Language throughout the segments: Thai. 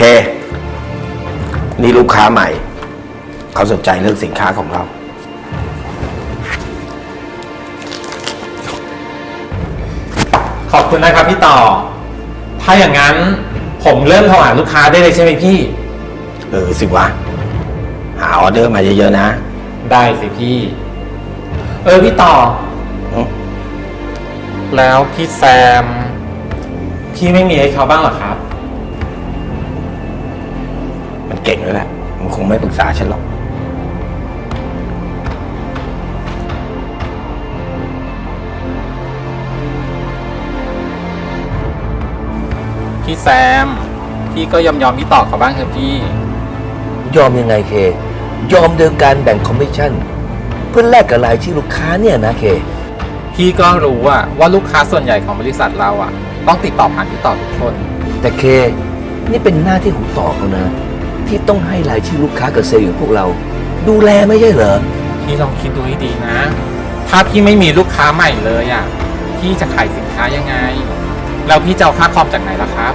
เค นี่ลูกค้าใหม่ เขาสนใจเรื่องสินค้าของเรา ขอบคุณนะครับพี่ต่อ ถ้าอย่างนั้นผมเริ่มโทรหาลูกค้าได้เลยใช่ไหมพี่ เออสิวะ หาออเดอร์มาเยอะๆนะ ได้สิพี่ เออพี่ต่ออืมแล้วพี่แซม พี่ไม่มีให้เขาบ้างเหรอครับ มันเก่งแล้วแหละมันคงไม่ปรึกษาฉันหรอก พี่แซม พี่ก็ยอมยอมพี่ต่อเขาบ้างเถอะพี่ ยอมยังไงเค ยอมโดยการแบ่งคอมมิชชั่น เพื่อแลกกับรายชื่อลูกค้าเนี่ยนะเค พี่ก็รู้ว่าว่าลูกค้าส่วนใหญ่ของบริษัทเราอะต้องติดต่อผ่านพี่ต่อทุกคน แต่เค นี่เป็นหน้าที่ของต่อเขานะ ที่ต้องให้รายชื่อลูกค้ากับเซลล์อย่างพวกเรา ดูแลไม่ใช่เหรอ พี่ลองคิดดูให้ดีนะ ถ้าพี่ไม่มีลูกค้าใหม่เลยอะ พี่จะขายสินค้ายังไง แล้วพี่จะเอาค่าคอมจากไหนล่ะครับ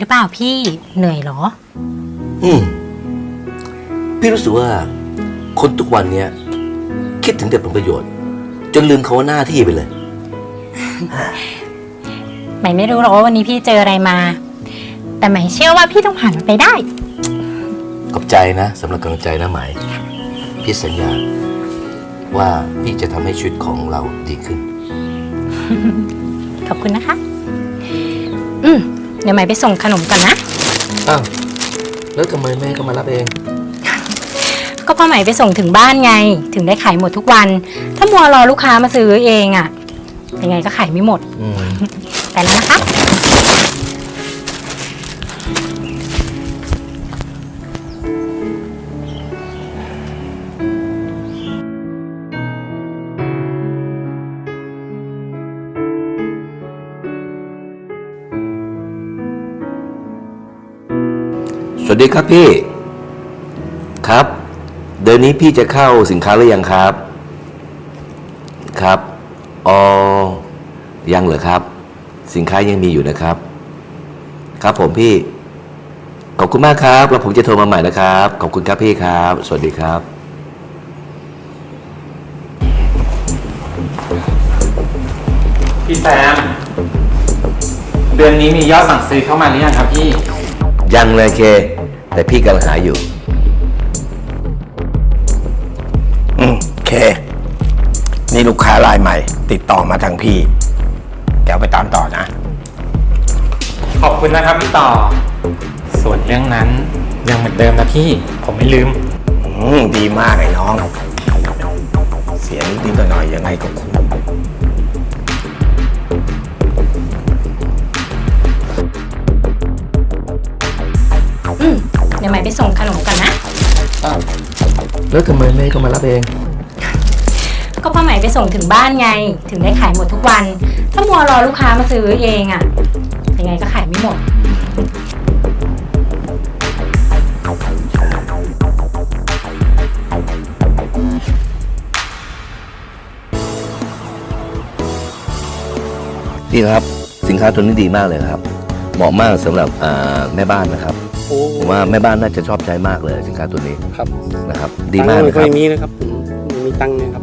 หรือเปล่าพี่เหนื่อยเหรอ อืม พี่รู้สึกว่า คนทุกวันเนี้ย คิดถึงแต่ผลประโยชน์ จนลืมคำว่าหน้าที่ไปเลย ใหม่ไม่รู้หรอกว่าวันนี้พี่เจออะไรมา แต่ใหม่เชื่อว่าพี่ต้องผ่านมันไปได้ ขอบใจนะสำหรับกำลังใจนะไหมายพี่สัญญา ว่าพี่จะทำให้ชีวิตของเราดีขึ้น ขอบคุณนะคะอืมเดี๋ยวใหม่ไปส่งขนมก่อนนะ อ้าวแล้วทำไมแม่ก็มารับเอง ก็พ่อใหม่ไปส่งถึงบ้านไง ถึงได้ขายหมดทุกวัน ถ้ามัวรอลูกค้ามาซื้อเองอะ่ะยังไงก็ขายไม่หมด อืมแต่แล้วนะคะ สวัสดีครับพี่ ครับ เดือนนี้พี่จะเข้าสินค้าหรือยังครับ ครับอ๋อยังเหรอครับ สินค้ายังมีอยู่นะครับ ครับผมพี่ ขอบคุณมากครับ แล้วผมจะโทรมาใหม่นะครับ ขอบคุณครับพี่ครับ สวัสดีครับ พี่แซม เดือนนี้มียอดสั่งซื้อเข้ามาหรือยังครับพี่ ยังเลยเค แต่พี่กำลังหาอยู่ อืมเค นี่ลูกค้ารายใหม่ ติดต่อมาทางพี่ เดี๋ยวไปตามต่อนะ ขอบคุณนะครับพี่ต่อ ส่วนเรื่องนั้นยังเหมือนเดิมนะพี่ผมไม่ลืม อืมดีมากไอ้น้อง เสียนิดๆหน่อยๆยังไงก็คุ้มอืมเดี๋ยวใหม่ไปส่งขนมก่อนนะ แล้วทำไมแม่ก็มารับเอง ก็พ่อใหม่ไปส่งถึงบ้านไง ถึงได้ขายหมดทุกวัน ถ้ามัวรอลูกค้ามาซื้อเองอะ่ะยังไงก็ขายไม่หมดพี่ครับ สินค้าตัวนี้ดีมากเลยครับ เหมาะมากสำหรับอ่าแม่บ้านนะครับโอ้ ผมว่าแม่บ้านน่าจะชอบใช้มากเลยสินค้าตัวนี้ครับนะครับ ดีมากตังค์นะไม่คค่รัอบยมีนะครับไม่มีตังค์นะครับ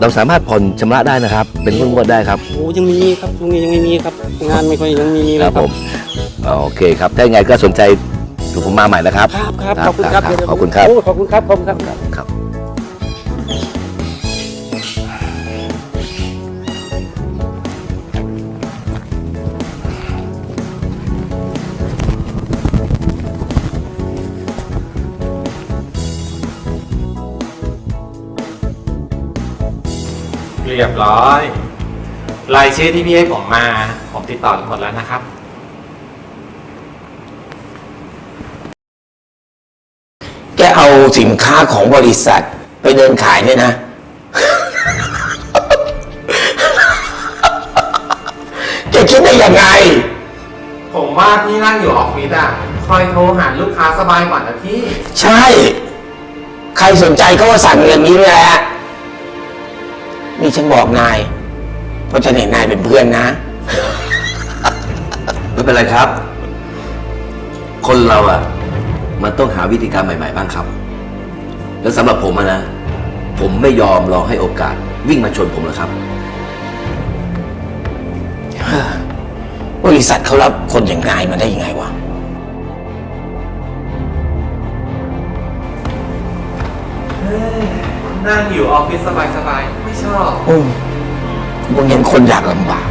เราสามารถผ่อนชำระได้นะครับ เป็นงวดๆได้ครับโอ้ยังมีครับช่วงนี้ยังไม่มีครับ งานไม่ค่อยยังมีมีคเลยรับผมโอเคครับถ้ายังไงก็สนใจถูกผมมาใหม่นะครับ ครับครับขอบคุณครับขอบคุณครับโขอบคุณครับขอบคุณครับครับ เรียบร้อย รายชื่อที่พี่ให้ผมมา ผมติดต่อหมดแล้วนะครับเอาสินค้าของบริษัท ไปเดินขายด้วยนะ แกคิดได้ยังไง ผมว่าพี่นั่งอยู่ออฟฟิศอะคอยโทรหาลูกค้าสบายกว่านะพี่ ใช่ ใครสนใจก็มาสั่งอย่างนี้แหละ นี่ฉันบอกนาย เพราะฉันเห็นนายเป็นเพื่อนนะ ไม่เป็นไรครับ คนเราอะ มันต้องหาวิธีการใหม่ ๆ บ้างครับ แล้วสำหรับผมอะนะ ผมไม่ยอมรอให้โอกาส วิ่งมาชนผมแล้วครับ บริษัทเขารับคนอย่างนายมาได้ยังไงวะ นั่งอยู่ออฟฟิศสบายๆ ไม่ชอบ อืมมึงเห็นคนอยากลำบาก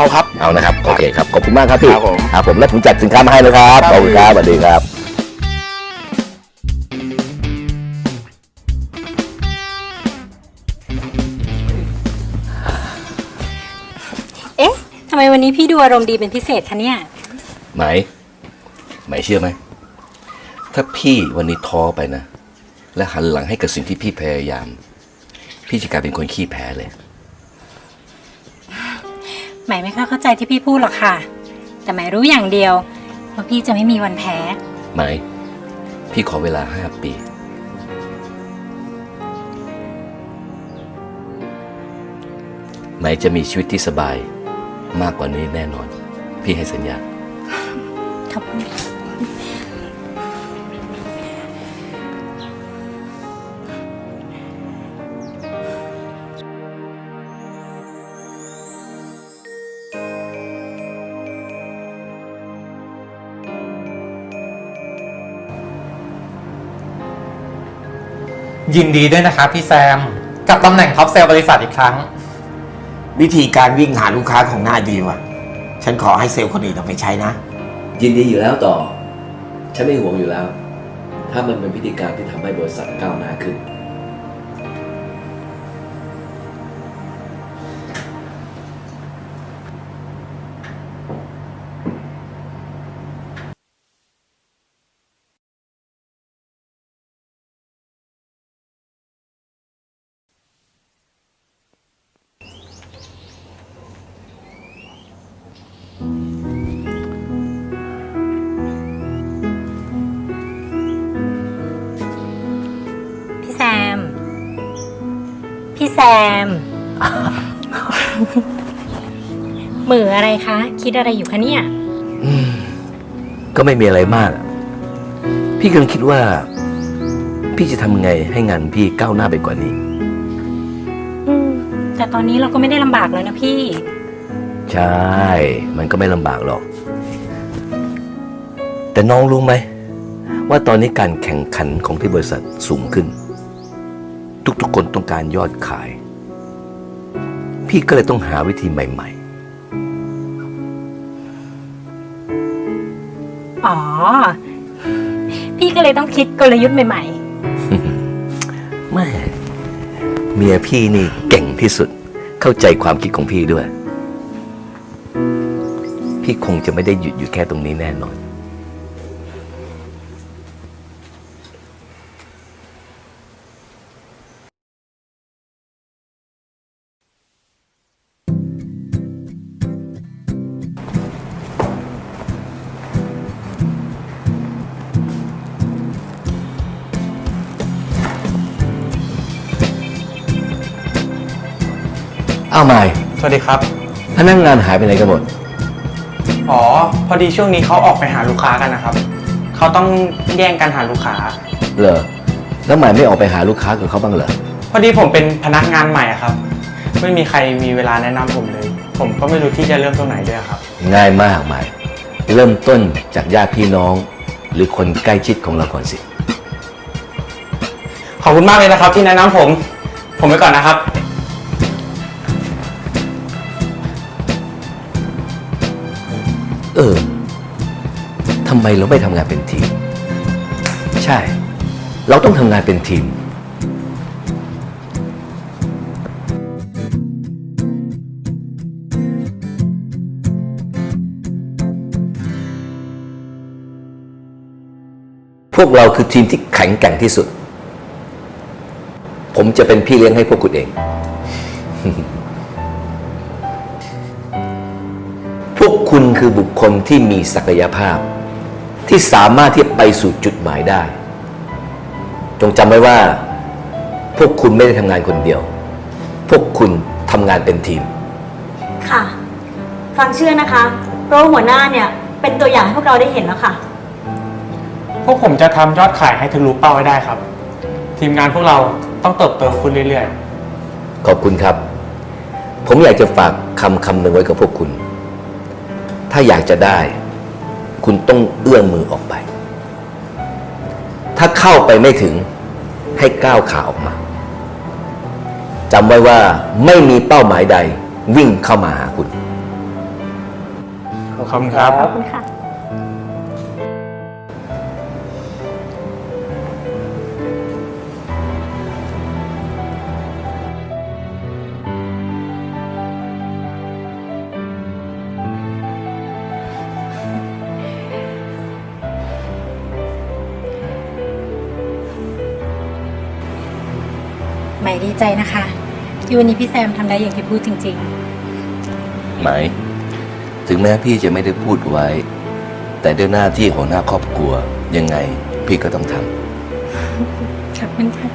เอาครับ เอานะครับ โอเคครับ ขอบคุณมากครับพี่ครับผม ครับผม แล้วผมจัดสินค้ามาให้เลยครับ ขอบคุณครับสวัสดีครับ เอ๊ะทำไมวันนี้พี่ดูอารมณ์ดีเป็นพิเศษคะเนี่ย ไหม ไหมเชื่อไหม ถ้าพี่วันนี้ท้อไปนะ และหันหลังให้กับสิ่งที่พี่พยายาม พี่จะกลายเป็นคนขี้แพ้เลยใหม่ไม่ค่อยเข้าใจที่พี่พูดหรอกค่ะ แต่ใหม่รู้อย่างเดียวว่าพี่จะไม่มีวันแพ้ ไหม พี่ขอเวลาห้าปี ไหมจะมีชีวิตที่สบายมากกว่านี้แน่นอน พี่ให้สัญญา ขอบคุณ ยินดีด้วยนะครับพี่แซม กับตำแหน่งท็อปเซลล์บริษัทอีกครั้ง วิธีการวิ่งหาลูกค้าของนายดีว่ะ ฉันขอให้เซลล์คนอื่นเอาไปใช้นะ ยินดีอยู่แล้วต่อ ฉันไม่ห่วงอยู่แล้ว ถ้ามันเป็นพิธีการที่ทำให้บริษัทก้าวหน้าขึ้น ม เหมืออะไรคะ คิดอะไรอยู่คะเนี่ยก็ไม่มีอะไรมากอะพี่กำลังคิดว่า พี่จะทำไงให้งานพี่ก้าวหน้าไปกว่านี้ อืม แต่ตอนนี้เราก็ไม่ได้ลำบากแล้วนะพี่ ใช่ มันก็ไม่ลำบากหรอก แต่น้องรู้ไหม ว่าตอนนี้การแข่งขันของที่บริษัทสูงขึ้น ทุกๆคนต้องการยอดขาย พี่ก็เลยต้องหาวิธีใหม่ อ๋อ พี่ก็เลยต้องคิดกลยุทธ์ใหม่ๆแม่เมียพี่นี่เก่งที่สุด เข้าใจความคิดของพี่ด้วย พี่คงจะไม่ได้หยุดอยู่แค่ตรงนี้แน่นอน เอาใหม่สวัสดีครับ พนักงานหายไปไหนกันหมด อ๋อ พอดีช่วงนี้เขาออกไปหาลูกค้ากันนะครับ เขาต้องแย่งกันหาลูกค้า เหรอ แล้วใหม่ไม่ออกไปหาลูกค้ากับเขาบ้างเหรอ พอดีผมเป็นพนักงานใหม่อะครับ ไม่มีใครมีเวลาแนะนำผมเลย ผมก็ไม่รู้ที่จะเริ่มตรงไหนด้วยครับ ง่ายมากไหมายเริ่มต้นจากญาติพี่น้อง หรือคนใกล้ชิดของเราก่อนสิ ขอบคุณมากเลยนะครับที่แนะนำผม ผมไปก่อนนะครับ เออทำไมเราไม่ทำงานเป็นทีม ใช่ เราต้องทำงานเป็นทีมพวกเราคือทีมที่แข็งแกร่งที่สุด ผมจะเป็นพี่เลี้ยงให้พวกคุณเอง คุณคือบุคคลที่มีศักยภาพ ที่สามารถที่จะไปสู่จุดหมายได้ จงจำไว้ว่า พวกคุณไม่ได้ทำงานคนเดียว พวกคุณทำงานเป็นทีม ค่ะ ฟังเชื่อนะคะ เพราะว่าหัวหน้าเนี่ย เป็นตัวอย่างให้พวกเราได้เห็นแล้วค่ะ พวกผมจะทำยอดขายให้ทะลุเป้าให้ได้ครับ ทีมงานพวกเราต้องเติบโตขึ้นเรื่อยๆ ขอบคุณครับ ผมอยากจะฝากคำคำหนึ่งไว้กับพวกคุณ ถ้าอยากจะได้ คุณต้องเอื้อมมือออกไป ถ้าเข้าไปไม่ถึงให้ก้าวขาออกมาจำไว้ว่าไม่มีเป้าหมายใดวิ่งเข้ามาหาคุณ ขอบคุณครับ ขอบคุณค่ะ ม่ดีใจนะคะที่วันนี้พี่แซมทำได้อย่างที่พูดจริง ไหม ถึงแม้พี่จะไม่ได้พูดไว้ แต่ด้วยหน้าที่หัวหน้าครอบครัว ยังไงพี่ก็ต้องทำ ๆ ขอบคุณค่ะ